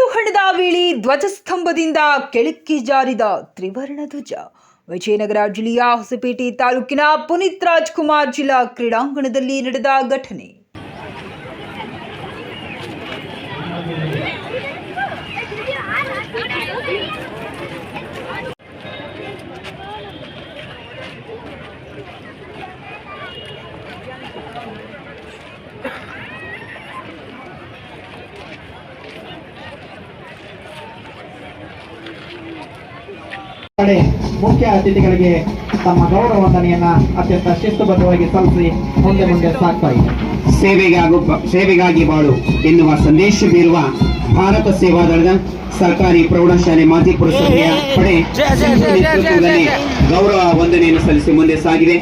ಆರೋಹಣದ ವೇಳೆ ಧ್ವಜಸ್ತಂಭದಿಂದ ಕೆಳಕ್ಕೆ ಜಾರಿದ ತ್ರಿವರ್ಣ ಧ್ವಜ. ವಿಜಯನಗರ ಜಿಲ್ಲೆಯ ಹೊಸಪೇಟೆ ತಾಲೂಕಿನ ಪುನೀತ್ ರಾಜ್ಕುಮಾರ್ ಜಿಲ್ಲಾ ಕ್ರೀಡಾಂಗಣದಲ್ಲಿ ನಡೆದ ಘಟನೆ. ಮುಖ್ಯ ಅತಿಥಿಗಳಿಗೆ ತಮ್ಮ ಗೌರವ ವಂದನೆಯನ್ನ ಅತ್ಯಂತ ಶಿಸ್ತುಬದ್ಧವಾಗಿ ಸಲ್ಲಿಸಿ ಮುಂದೆ ಮುಂದೆ ಸಾಕ್ತಾ ಇದೆ. ಸೇವೆಗಾಗಿ ಸೇವೆಗಾಗಿ ಬಾಳು ಎನ್ನುವ ಸಂದೇಶ ಬೀರುವ ಭಾರತ ಸೇವಾ ದಳದ ಸರ್ಕಾರಿ ಪ್ರೌಢಶಾಲೆ ಮಾಜಿ ಪುರಸಭೆಯ ಪಡೆ ಗೌರವ ವಂದನೆಯನ್ನು ಸಲ್ಲಿಸಿ ಮುಂದೆ ಸಾಗಿದೆ.